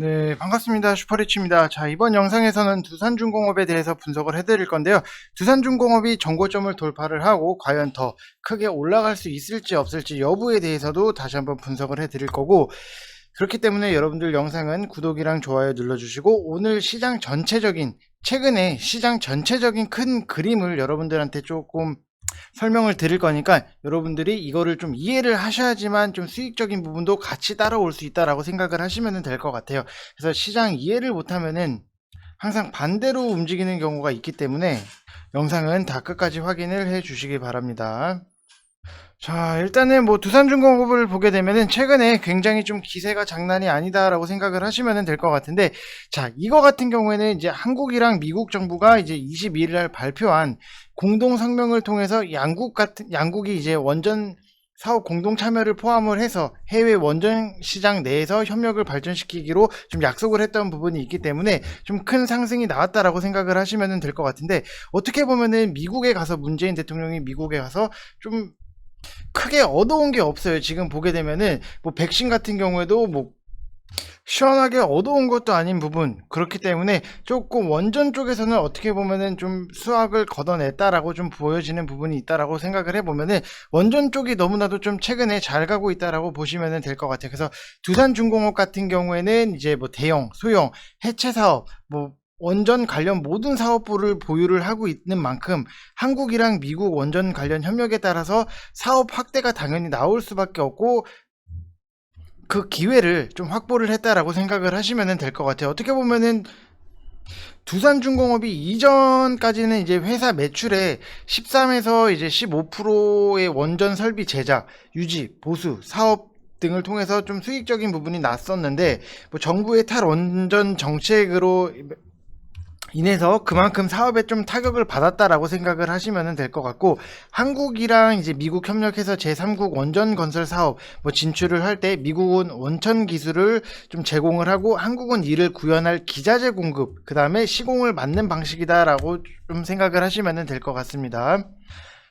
네, 반갑습니다. 슈퍼리치입니다. 자, 이번 영상에서는 두산중공업에 대해서 분석을 해드릴 건데요. 두산중공업이 정고점을 돌파를 하고 과연 더 크게 올라갈 수 있을지 없을지 여부에 대해서도 다시 한번 분석을 해드릴 거고 그렇기 때문에 여러분들 영상은 구독이랑 좋아요 눌러주시고 오늘 시장 전체적인 최근에 시장 전체적인 큰 그림을 여러분들한테 조금 설명을 드릴 거니까 여러분들이 이거를 좀 이해를 하셔야지만 좀 수익적인 부분도 같이 따라올 수 있다라고 생각을 하시면 될 것 같아요. 그래서 시장 이해를 못하면은 항상 반대로 움직이는 경우가 있기 때문에 영상은 다 끝까지 확인을 해 주시기 바랍니다. 자, 일단은 뭐 두산중공업을 보게 되면은 최근에 굉장히 좀 기세가 장난이 아니다라고 생각을 하시면 될 것 같은데, 자, 이거 같은 경우에는 이제 한국이랑 미국 정부가 이제 22일 날 발표한 공동 성명을 통해서 양국 같은, 양국이 이제 원전 사업 공동 참여를 포함을 해서 해외 원전 시장 내에서 협력을 발전시키기로 좀 약속을 했던 부분이 있기 때문에 좀 큰 상승이 나왔다라고 생각을 하시면 될 것 같은데 어떻게 보면은 미국에 가서 문재인 대통령이 미국에 가서 좀 크게 얻어온 게 없어요. 지금 보게 되면은 뭐 백신 같은 경우에도 뭐 시원하게 얻어온 것도 아닌 부분 그렇기 때문에 조금 원전 쪽에서는 어떻게 보면은 좀 수확을 걷어냈다라고 좀 보여지는 부분이 있다라고 생각을 해보면은 원전 쪽이 너무나도 좀 최근에 잘 가고 있다라고 보시면 될 것 같아요. 그래서 두산 중공업 같은 경우에는 이제 뭐 대형, 소형, 해체 사업, 뭐 원전 관련 모든 사업부를 보유를 하고 있는 만큼 한국이랑 미국 원전 관련 협력에 따라서 사업 확대가 당연히 나올 수밖에 없고 그 기회를 좀 확보를 했다라고 생각을 하시면 될 것 같아요. 어떻게 보면은 두산중공업이 이전까지는 이제 회사 매출의 13에서 이제 15%의 원전 설비 제작, 유지, 보수, 사업 등을 통해서 좀 수익적인 부분이 났었는데 뭐 정부의 탈원전 정책으로 인해서 그만큼 사업에 좀 타격을 받았다라고 생각을 하시면 될 것 같고 한국이랑 이제 미국 협력해서 제3국 원전 건설 사업 뭐 진출을 할 때 미국은 원천 기술을 좀 제공을 하고 한국은 이를 구현할 기자재 공급 그 다음에 시공을 맡는 방식이다라고 좀 생각을 하시면 될 것 같습니다.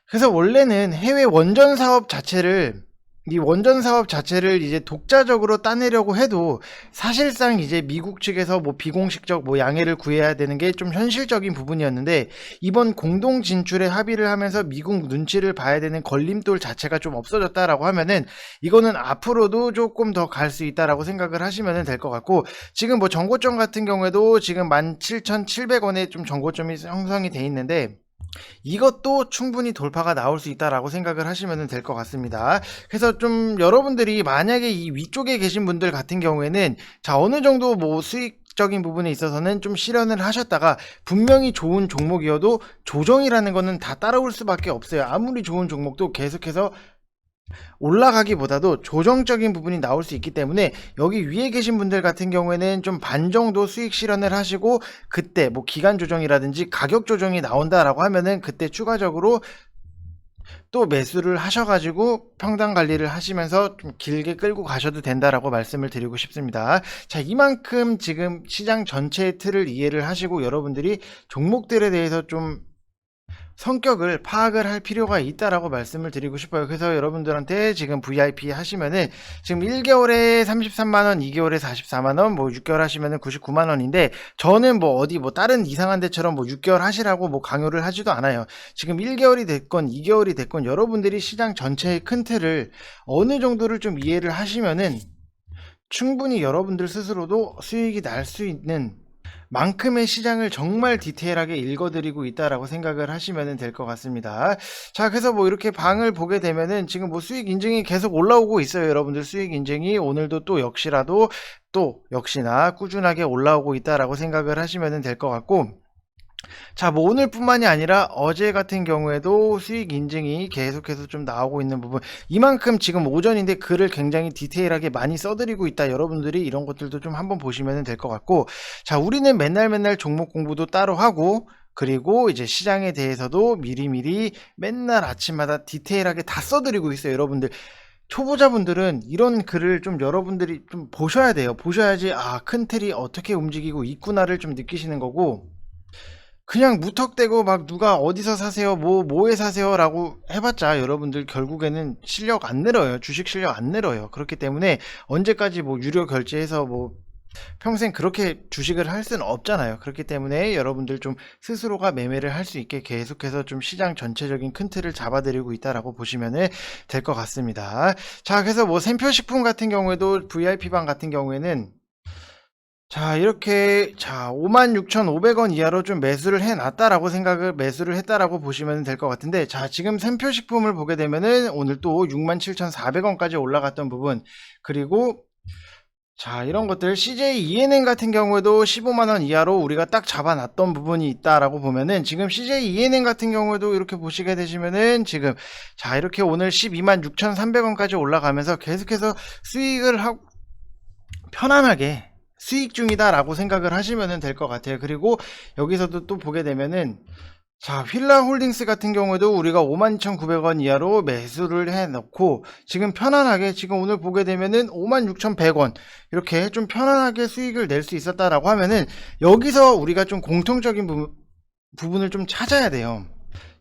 그래서 원래는 해외 원전 사업 자체를 이 원전 사업 자체를 이제 독자적으로 따내려고 해도 사실상 이제 미국 측에서 뭐 비공식적 뭐 양해를 구해야 되는 게 좀 현실적인 부분이었는데 이번 공동 진출에 합의를 하면서 미국 눈치를 봐야 되는 걸림돌 자체가 좀 없어졌다라고 하면은 이거는 앞으로도 조금 더 갈 수 있다라고 생각을 하시면 될 것 같고 지금 뭐 정고점 같은 경우에도 지금 17,700원에 좀 정고점이 형성이 돼 있는데 이것도 충분히 돌파가 나올 수 있다라고 생각을 하시면 될 것 같습니다. 그래서 좀 여러분들이 만약에 이 위쪽에 계신 분들 같은 경우에는 자 어느 정도 뭐 수익 적인 부분에 있어서는 좀 실현을 하셨다가 분명히 좋은 종목이어도 조정이라는 거는 다 따라올 수밖에 없어요. 아무리 좋은 종목도 계속해서 올라가기보다도 조정적인 부분이 나올 수 있기 때문에 여기 위에 계신 분들 같은 경우에는 좀 반 정도 수익 실현을 하시고 그때 뭐 기간 조정이라든지 가격 조정이 나온다라고 하면은 그때 추가적으로 또 매수를 하셔가지고 평당 관리를 하시면서 좀 길게 끌고 가셔도 된다라고 말씀을 드리고 싶습니다. 자, 이만큼 지금 시장 전체의 틀을 이해를 하시고 여러분들이 종목들에 대해서 좀 성격을 파악을 할 필요가 있다라고 말씀을 드리고 싶어요. 그래서 여러분들한테 지금 VIP 하시면은 지금 1개월에 33만원, 2개월에 44만원, 뭐 6개월 하시면은 99만원인데 저는 뭐 어디 뭐 다른 이상한 데처럼 뭐 6개월 하시라고 뭐 강요를 하지도 않아요. 지금 1개월이 됐건 2개월이 됐건 여러분들이 시장 전체의 큰 틀을 어느 정도를 좀 이해를 하시면은 충분히 여러분들 스스로도 수익이 날 수 있는 만큼의 시장을 정말 디테일하게 읽어드리고 있다라고 생각을 하시면 될 것 같습니다. 자, 그래서 뭐 이렇게 방을 보게 되면은 지금 뭐 수익 인증이 계속 올라오고 있어요. 여러분들 수익 인증이 오늘도 또 역시라도 또 역시나 꾸준하게 올라오고 있다라고 생각을 하시면 될 것 같고 자, 뭐 오늘뿐만이 아니라 어제 같은 경우에도 수익 인증이 계속해서 좀 나오고 있는 부분. 이만큼 지금 오전인데 글을 굉장히 디테일하게 많이 써드리고 있다. 여러분들이 이런 것들도 좀 한번 보시면 될 것 같고. 자, 우리는 맨날 맨날 종목 공부도 따로 하고, 그리고 이제 시장에 대해서도 미리미리 맨날 아침마다 디테일하게 다 써드리고 있어요. 여러분들. 초보자분들은 이런 글을 좀 여러분들이 좀 보셔야 돼요. 보셔야지, 아, 큰 틀이 어떻게 움직이고 있구나를 좀 느끼시는 거고, 그냥 무턱대고 막 누가 어디서 사세요, 뭐, 뭐에 사세요 라고 해봤자 여러분들 결국에는 실력 안 늘어요. 주식 실력 안 늘어요. 그렇기 때문에 언제까지 뭐 유료 결제해서 뭐 평생 그렇게 주식을 할 수는 없잖아요. 그렇기 때문에 여러분들 좀 스스로가 매매를 할 수 있게 계속해서 좀 시장 전체적인 큰 틀을 잡아드리고 있다라고 보시면 될 것 같습니다. 자, 그래서 뭐 샘표식품 같은 경우에도 VIP방 같은 경우에는 자, 이렇게, 자, 56,500원 이하로 좀 매수를 해놨다라고 생각을, 매수를 했다라고 보시면 될 것 같은데, 자, 지금 샘표식품을 보게 되면은 오늘 또 67,400원까지 올라갔던 부분, 그리고, 자, 이런 것들, CJ ENN 같은 경우에도 15만원 이하로 우리가 딱 잡아놨던 부분이 있다라고 보면은, 지금 CJ ENN 같은 경우에도 이렇게 보시게 되시면은, 지금, 자, 이렇게 오늘 12만 6,300원까지 올라가면서 계속해서 수익을 하고, 편안하게, 수익 중이다라고 생각을 하시면 될 것 같아요. 그리고 여기서도 또 보게 되면은 자, 휠라 홀딩스 같은 경우에도 우리가 52,900원 이하로 매수를 해 놓고 지금 편안하게 지금 오늘 보게 되면은 56,100원 이렇게 좀 편안하게 수익을 낼 수 있었다라고 하면은 여기서 우리가 좀 공통적인 부, 부분을 좀 찾아야 돼요.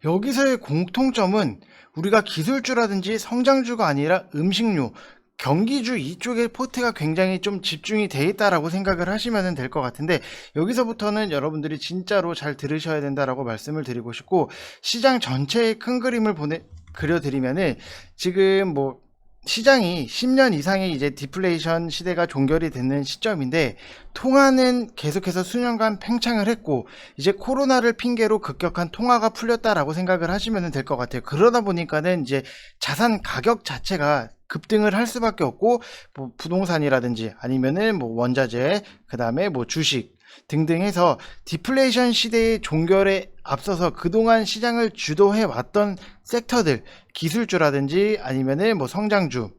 여기서의 공통점은 우리가 기술주라든지 성장주가 아니라 음식료, 경기주 이쪽에 포트가 굉장히 좀 집중이 돼 있다라고 생각을 하시면 될 것 같은데 여기서부터는 여러분들이 진짜로 잘 들으셔야 된다라고 말씀을 드리고 싶고 시장 전체의 큰 그림을 보내 그려드리면은 지금 뭐 시장이 10년 이상의 이제 디플레이션 시대가 종결이 되는 시점인데 통화는 계속해서 수년간 팽창을 했고 이제 코로나를 핑계로 급격한 통화가 풀렸다라고 생각을 하시면 될 것 같아요. 그러다 보니까는 이제 자산 가격 자체가 급등을 할 수밖에 없고 뭐 부동산이라든지 아니면은 뭐 원자재 그다음에 뭐 주식 등등 해서 디플레이션 시대의 종결에 앞서서 그동안 시장을 주도해 왔던 섹터들 기술주라든지 아니면은 뭐 성장주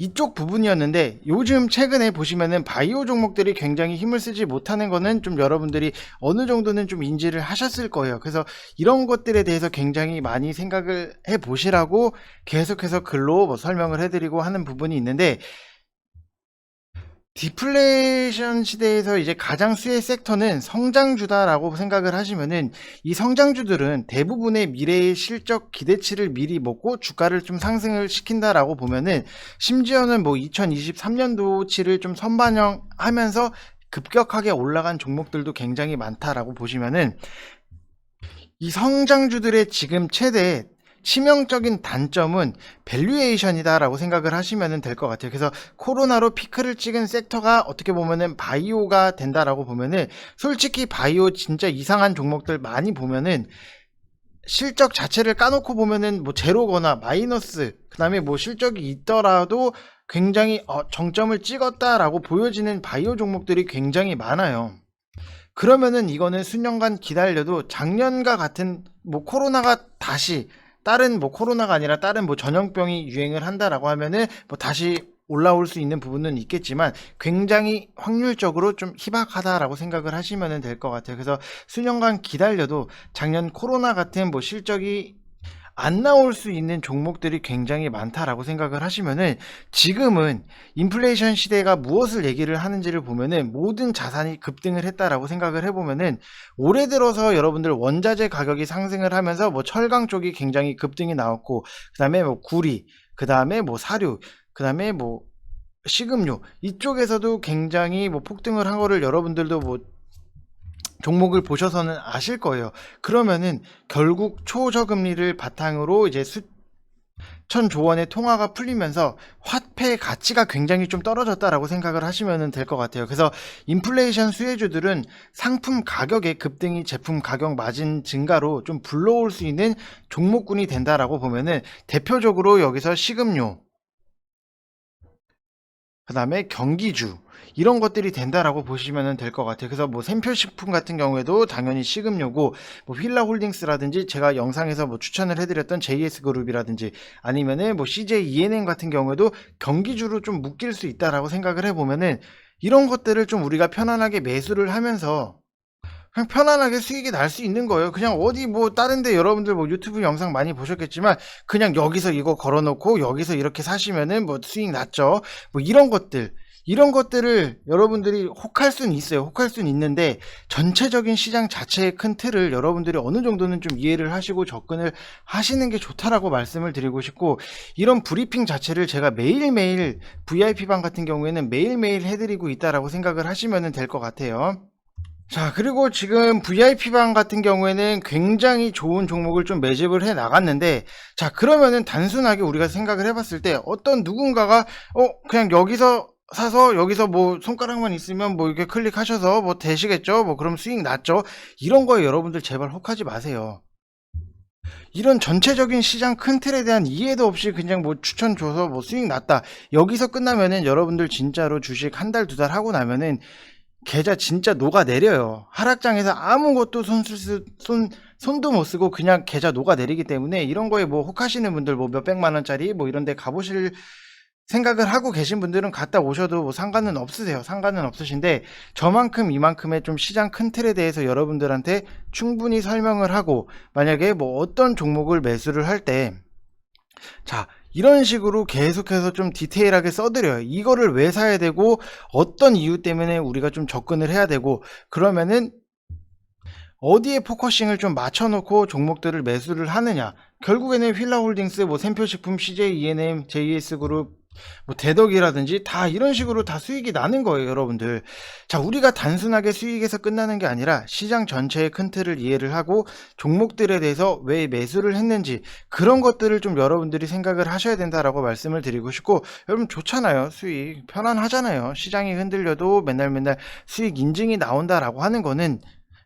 이쪽 부분이었는데 요즘 최근에 보시면은 바이오 종목들이 굉장히 힘을 쓰지 못하는 거는 좀 여러분들이 어느 정도는 좀 인지를 하셨을 거예요. 그래서 이런 것들에 대해서 굉장히 많이 생각을 해 보시라고 계속해서 글로 뭐 설명을 해드리고 하는 부분이 있는데 디플레이션 시대에서 이제 가장 수혜 섹터는 성장주다라고 생각을 하시면은 이 성장주들은 대부분의 미래의 실적 기대치를 미리 먹고 주가를 좀 상승을 시킨다라고 보면은 심지어는 뭐 2023년도치를 좀 선반영하면서 급격하게 올라간 종목들도 굉장히 많다라고 보시면은 이 성장주들의 지금 최대 치명적인 단점은 밸류에이션이다라고 생각을 하시면 될 것 같아요. 그래서 코로나로 피크를 찍은 섹터가 어떻게 보면은 바이오가 된다라고 보면은 솔직히 바이오 진짜 이상한 종목들 많이 보면은 실적 자체를 까놓고 보면은 뭐 제로거나 마이너스 그다음에 뭐 실적이 있더라도 굉장히 어, 정점을 찍었다라고 보여지는 바이오 종목들이 굉장히 많아요. 그러면은 이거는 수년간 기다려도 작년과 같은 뭐 코로나가 다시 다른 뭐 코로나가 아니라 다른 뭐 전염병이 유행을 한다라고 하면은 뭐 다시 올라올 수 있는 부분은 있겠지만 굉장히 확률적으로 좀 희박하다라고 생각을 하시면 될 것 같아요. 그래서 수년간 기다려도 작년 코로나 같은 뭐 실적이 안 나올 수 있는 종목들이 굉장히 많다라고 생각을 하시면은 지금은 인플레이션 시대가 무엇을 얘기를 하는지를 보면은 모든 자산이 급등을 했다라고 생각을 해보면은 올해 들어서 여러분들 원자재 가격이 상승을 하면서 뭐 철강 쪽이 굉장히 급등이 나왔고 그다음에 뭐 구리 그다음에 뭐 사료 그다음에 뭐 식음료 이쪽에서도 굉장히 뭐 폭등을 한 거를 여러분들도 뭐 종목을 보셔서는 아실 거예요. 그러면은 결국 초저금리를 바탕으로 이제 수 천조 원의 통화가 풀리면서 화폐 가치가 굉장히 좀 떨어졌다라고 생각을 하시면 될 것 같아요. 그래서 인플레이션 수혜주들은 상품 가격의 급등이 제품 가격 마진 증가로 좀 불러올 수 있는 종목군이 된다라고 보면은 대표적으로 여기서 식음료 그 다음에 경기주 이런 것들이 된다라고 보시면 될 것 같아요. 그래서 뭐 샘표식품 같은 경우에도 당연히 식음료고 뭐 휠라홀딩스라든지 제가 영상에서 뭐 추천을 해드렸던 JS그룹이라든지 아니면은 뭐 CJ ENN 같은 경우에도 경기주로 좀 묶일 수 있다라고 생각을 해보면은 이런 것들을 좀 우리가 편안하게 매수를 하면서 그냥 편안하게 수익이 날 수 있는 거예요. 그냥 어디 뭐 다른데 여러분들 뭐 유튜브 영상 많이 보셨겠지만 그냥 여기서 이거 걸어놓고 여기서 이렇게 사시면은 뭐 수익 났죠. 뭐 이런 것들 이런 것들을 여러분들이 혹할 수는 있어요. 혹할 수는 있는데 전체적인 시장 자체의 큰 틀을 여러분들이 어느 정도는 좀 이해를 하시고 접근을 하시는 게 좋다라고 말씀을 드리고 싶고 이런 브리핑 자체를 제가 매일매일 VIP방 같은 경우에는 매일매일 해드리고 있다라고 생각을 하시면 될 것 같아요. 자, 그리고 지금 VIP방 같은 경우에는 굉장히 좋은 종목을 좀 매집을 해 나갔는데, 자, 그러면은 단순하게 우리가 생각을 해봤을 때 어떤 누군가가, 어, 그냥 여기서 사서 여기서 뭐 손가락만 있으면 뭐 이렇게 클릭하셔서 뭐 되시겠죠? 뭐 그럼 수익 났죠? 이런 거에 여러분들 제발 혹하지 마세요. 이런 전체적인 시장 큰 틀에 대한 이해도 없이 그냥 뭐 추천 줘서 뭐 수익 났다. 여기서 끝나면은 여러분들 진짜로 주식 한 달, 두 달 하고 나면은 계좌 진짜 녹아내려요. 하락장에서 아무것도 손, 쓸 수, 손, 손도 못 쓰고 그냥 계좌 녹아내리기 때문에 이런 거에 뭐 혹하시는 분들 뭐 몇백만 원짜리 뭐 이런 데 가보실 생각을 하고 계신 분들은 갔다 오셔도 뭐 상관은 없으세요. 상관은 없으신데 저만큼 이만큼의 좀 시장 큰 틀에 대해서 여러분들한테 충분히 설명을 하고 만약에 뭐 어떤 종목을 매수를 할 때 자, 이런 식으로 계속해서 좀 디테일하게 써드려요. 이거를 왜 사야 되고, 어떤 이유 때문에 우리가 좀 접근을 해야 되고, 그러면은 어디에 포커싱을 좀 맞춰놓고 종목들을 매수를 하느냐. 결국에는 휠라홀딩스, 뭐 샘표식품, CJ ENM, JS그룹, 뭐 대덕이라든지 다 이런 식으로 다 수익이 나는 거예요, 여러분들. 자, 우리가 단순하게 수익에서 끝나는 게 아니라 시장 전체의 큰 틀을 이해를 하고 종목들에 대해서 왜 매수를 했는지 그런 것들을 좀 여러분들이 생각을 하셔야 된다라고 말씀을 드리고 싶고 여러분 좋잖아요. 수익 편안하잖아요. 시장이 흔들려도 맨날 맨날 수익 인증이 나온다라고 하는 거는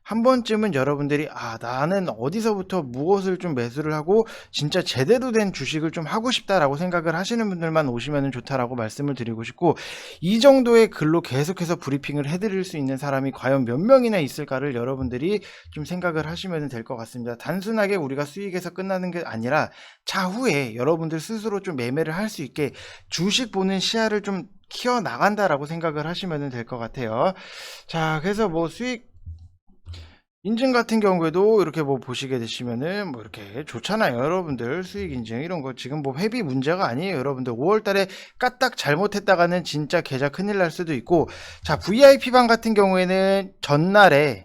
한 번쯤은 여러분들이 아 나는 어디서부터 무엇을 좀 매수를 하고 진짜 제대로 된 주식을 좀 하고 싶다라고 생각을 하시는 분들만 오시면 좋다라고 말씀을 드리고 싶고 이 정도의 글로 계속해서 브리핑을 해드릴 수 있는 사람이 과연 몇 명이나 있을까를 여러분들이 좀 생각을 하시면 될 것 같습니다. 단순하게 우리가 수익에서 끝나는 게 아니라 차후에 여러분들 스스로 좀 매매를 할 수 있게 주식 보는 시야를 좀 키워 나간다라고 생각을 하시면 될 것 같아요. 자, 그래서 뭐 수익 인증 같은 경우에도 이렇게 뭐 보시게 되시면은 뭐 이렇게 좋잖아요 여러분들. 수익 인증 이런 거 지금 뭐 회비 문제가 아니에요 여러분들. 5월 달에 까딱 잘못했다가는 진짜 계좌 큰일 날 수도 있고. 자 VIP방 같은 경우에는 전날에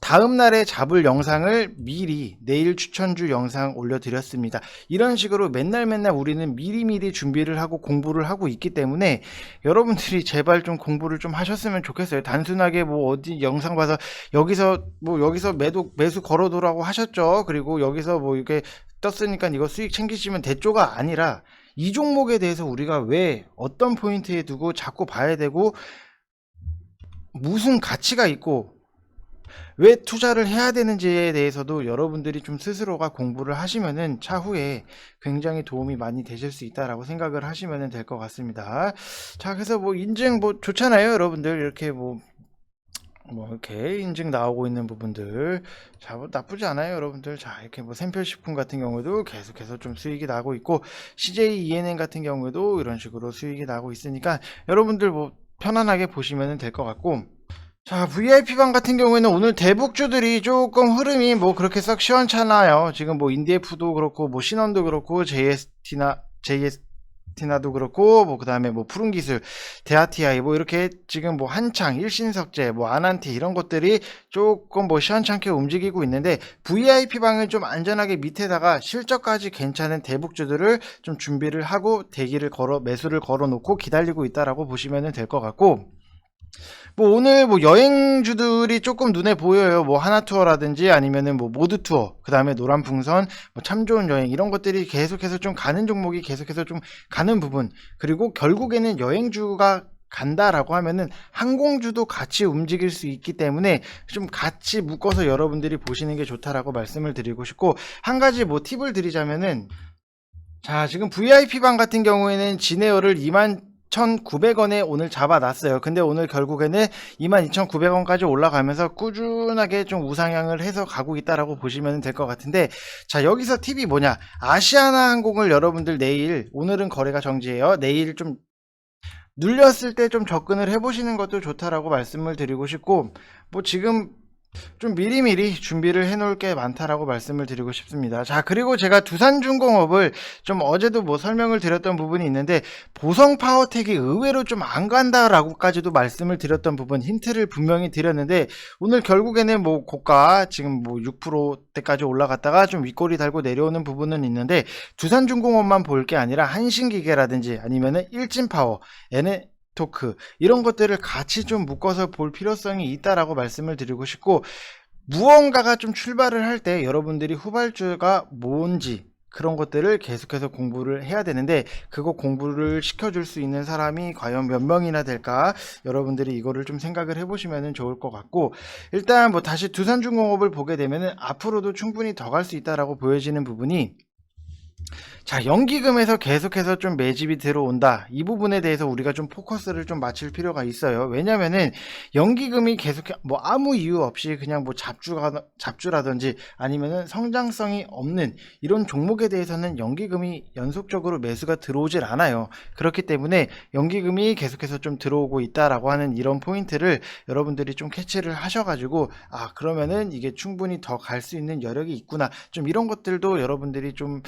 다음 날에 잡을 영상을 미리 내일 추천주 영상 올려드렸습니다. 이런 식으로 맨날 맨날 우리는 미리미리 준비를 하고 공부를 하고 있기 때문에 여러분들이 제발 좀 공부를 좀 하셨으면 좋겠어요. 단순하게 뭐 어디 영상 봐서 여기서 뭐 여기서 매도 매수 걸어두라고 하셨죠. 그리고 여기서 뭐 이렇게 떴으니까 이거 수익 챙기시면 대조가 아니라 이 종목에 대해서 우리가 왜 어떤 포인트에 두고 자꾸 봐야 되고 무슨 가치가 있고 왜 투자를 해야 되는지에 대해서도 여러분들이 좀 스스로가 공부를 하시면은 차후에 굉장히 도움이 많이 되실 수 있다라고 생각을 하시면 될 것 같습니다. 자, 그래서 뭐 인증 뭐 좋잖아요, 여러분들 이렇게 뭐. 뭐 이렇게 인증 나오고 있는 부분들 자 뭐 나쁘지 않아요 여러분들 자 이렇게 뭐 샘표식품 같은 경우도 계속해서 좀 수익이 나고 있고 CJ ENM 같은 경우에도 이런 식으로 수익이 나고 있으니까 여러분들 뭐 편안하게 보시면 될 것 같고 자, VIP방 같은 경우에는 오늘 대북주들이 조금 흐름이 뭐 그렇게 썩 시원찮아요. 지금 뭐 인디에프도 그렇고, 뭐 신원도 그렇고, JST나, JST나도 그렇고, 뭐 그 다음에 뭐 푸른 기술, 대아티아이 뭐 이렇게 지금 뭐 한창, 일신석재, 뭐 아난티 이런 것들이 조금 뭐 시원찮게 움직이고 있는데, VIP방은 좀 안전하게 밑에다가 실적까지 괜찮은 대북주들을 좀 준비를 하고 대기를 걸어, 매수를 걸어 놓고 기다리고 있다라고 보시면 될 것 같고, 뭐 오늘 뭐 여행주들이 조금 눈에 보여요. 뭐 하나투어라든지 아니면은 뭐 모드투어, 그 다음에 노란풍선, 뭐 참 좋은 여행 이런 것들이 계속해서 좀 가는 종목이 계속해서 좀 가는 부분. 그리고 결국에는 여행주가 간다라고 하면은 항공주도 같이 움직일 수 있기 때문에 좀 같이 묶어서 여러분들이 보시는 게 좋다라고 말씀을 드리고 싶고 한 가지 뭐 팁을 드리자면은 자 지금 VIP방 같은 경우에는 진에어를 2만 1,900원에 오늘 잡아놨어요. 근데 오늘 결국에는 22,900원까지 올라가면서 꾸준하게 좀 우상향을 해서 가고 있다라고 보시면 될 것 같은데 자 여기서 팁이 뭐냐 아시아나 항공을 여러분들 내일 오늘은 거래가 정지예요. 내일 좀 눌렸을 때 좀 접근을 해보시는 것도 좋다라고 말씀을 드리고 싶고 뭐 지금 좀 미리미리 준비를 해놓을 게 많다라고 말씀을 드리고 싶습니다. 자, 그리고 제가 두산중공업을 좀 어제도 뭐 설명을 드렸던 부분이 있는데 보성 파워텍이 의외로 좀 안 간다라고까지도 말씀을 드렸던 부분 힌트를 분명히 드렸는데 오늘 결국에는 뭐 고가 지금 뭐 6%대까지 올라갔다가 좀 윗꼬리 달고 내려오는 부분은 있는데 두산중공업만 볼 게 아니라 한신기계라든지 아니면은 일진파워, 에네 토크. 이런 것들을 같이 좀 묶어서 볼 필요성이 있다라고 말씀을 드리고 싶고 무언가가 좀 출발을 할 때 여러분들이 후발주가 뭔지 그런 것들을 계속해서 공부를 해야 되는데 그거 공부를 시켜줄 수 있는 사람이 과연 몇 명이나 될까? 여러분들이 이거를 좀 생각을 해보시면 좋을 것 같고 일단 뭐 다시 두산중공업을 보게 되면은 앞으로도 충분히 더 갈 수 있다라고 보여지는 부분이 자, 연기금에서 계속해서 좀 매집이 들어온다. 이 부분에 대해서 우리가 좀 포커스를 좀 맞출 필요가 있어요. 왜냐면은 연기금이 계속 뭐 아무 이유 없이 그냥 뭐 잡주가 잡주라든지 아니면은 성장성이 없는 이런 종목에 대해서는 연기금이 연속적으로 매수가 들어오질 않아요. 그렇기 때문에 연기금이 계속해서 좀 들어오고 있다라고 하는 이런 포인트를 여러분들이 좀 캐치를 하셔 가지고 아 그러면은 이게 충분히 더 갈 수 있는 여력이 있구나. 좀 이런 것들도 여러분들이 좀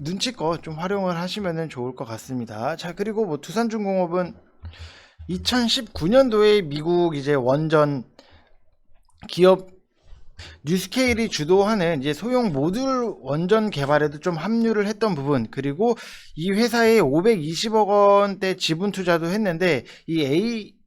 눈치껏 좀 활용을 하시면 좋을 것 같습니다. 자, 그리고 뭐 두산중공업은 2019년도에 미국 이제 원전 기업 뉴스케일이 주도하는 이제 소형 모듈 원전 개발에도 좀 합류를 했던 부분 그리고 이 회사에 520억 원대 지분 투자도 했는데 이 A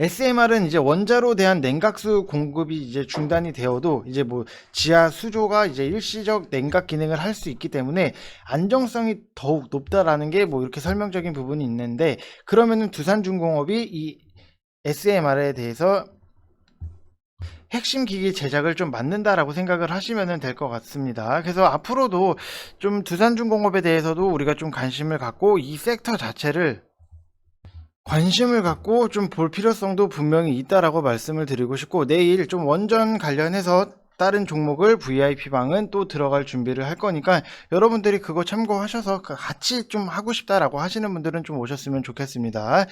SMR은 이제 원자로 대한 냉각수 공급이 이제 중단이 되어도 이제 뭐 지하 수조가 이제 일시적 냉각 기능을 할 수 있기 때문에 안정성이 더욱 높다라는 게 뭐 이렇게 설명적인 부분이 있는데 그러면은 두산중공업이 이 SMR에 대해서 핵심 기기 제작을 좀 맡는다라고 생각을 하시면 될 것 같습니다. 그래서 앞으로도 좀 두산중공업에 대해서도 우리가 좀 관심을 갖고 이 섹터 자체를 관심을 갖고 좀 볼 필요성도 분명히 있다라고 말씀을 드리고 싶고 내일 좀 원전 관련해서 다른 종목을 VIP방은 또 들어갈 준비를 할 거니까 여러분들이 그거 참고하셔서 그 같이 좀 하고 싶다라고 하시는 분들은 좀 오셨으면 좋겠습니다.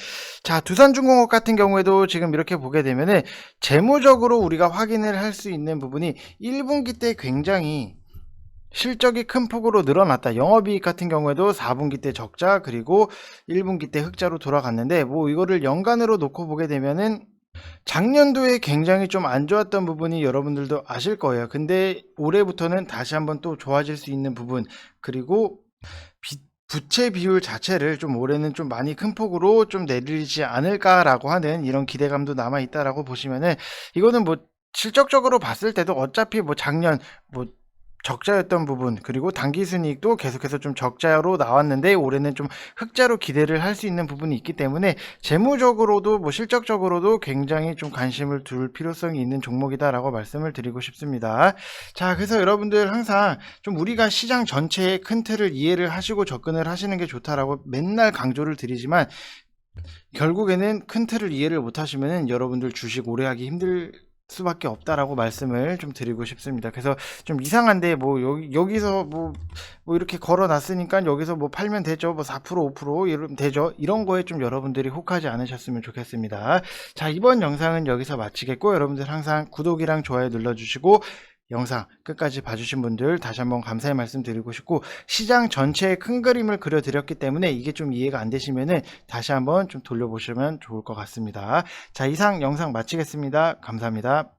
자, 두산중공업 같은 경우에도 지금 이렇게 보게 되면은 재무적으로 우리가 확인을 할 수 있는 부분이 1분기 때 굉장히 실적이 큰 폭으로 늘어났다. 영업이익 같은 경우에도 4분기 때 적자 그리고 1분기 때 흑자로 돌아갔는데 뭐 이거를 연간으로 놓고 보게 되면은 작년도에 굉장히 좀 안 좋았던 부분이 여러분들도 아실 거예요. 근데 올해부터는 다시 한번 또 좋아질 수 있는 부분 그리고 비- 부채 비율 자체를 좀 올해는 좀 많이 큰 폭으로 좀 내리지 않을까라고 하는 이런 기대감도 남아 있다라고 보시면은 이거는 뭐 실적적으로 봤을 때도 어차피 뭐 작년 뭐 적자였던 부분 그리고 단기 순이익도 계속해서 좀 적자로 나왔는데 올해는 좀 흑자로 기대를 할 수 있는 부분이 있기 때문에 재무적으로도 뭐 실적적으로도 굉장히 좀 관심을 둘 필요성이 있는 종목이다라고 말씀을 드리고 싶습니다. 자, 그래서 여러분들 항상 좀 우리가 시장 전체의 큰 틀을 이해를 하시고 접근을 하시는 게 좋다라고 맨날 강조를 드리지만 결국에는 큰 틀을 이해를 못 하시면은 여러분들 주식 오래 하기 힘들 수밖에 없다라고 말씀을 좀 드리고 싶습니다. 그래서 좀 이상한데 뭐 여기 여기서 뭐, 뭐 이렇게 걸어 놨으니까 여기서 뭐 팔면 되죠. 뭐 4% 5% 이러면 되죠. 이런 거에 좀 여러분들이 혹하지 않으셨으면 좋겠습니다. 자, 이번 영상은 여기서 마치겠고 여러분들 항상 구독이랑 좋아요 눌러 주시고 영상 끝까지 봐주신 분들 다시 한번 감사의 말씀 드리고 싶고 시장 전체의 큰 그림을 그려드렸기 때문에 이게 좀 이해가 안 되시면은 다시 한번 좀 돌려보시면 좋을 것 같습니다. 자 이상 영상 마치겠습니다. 감사합니다.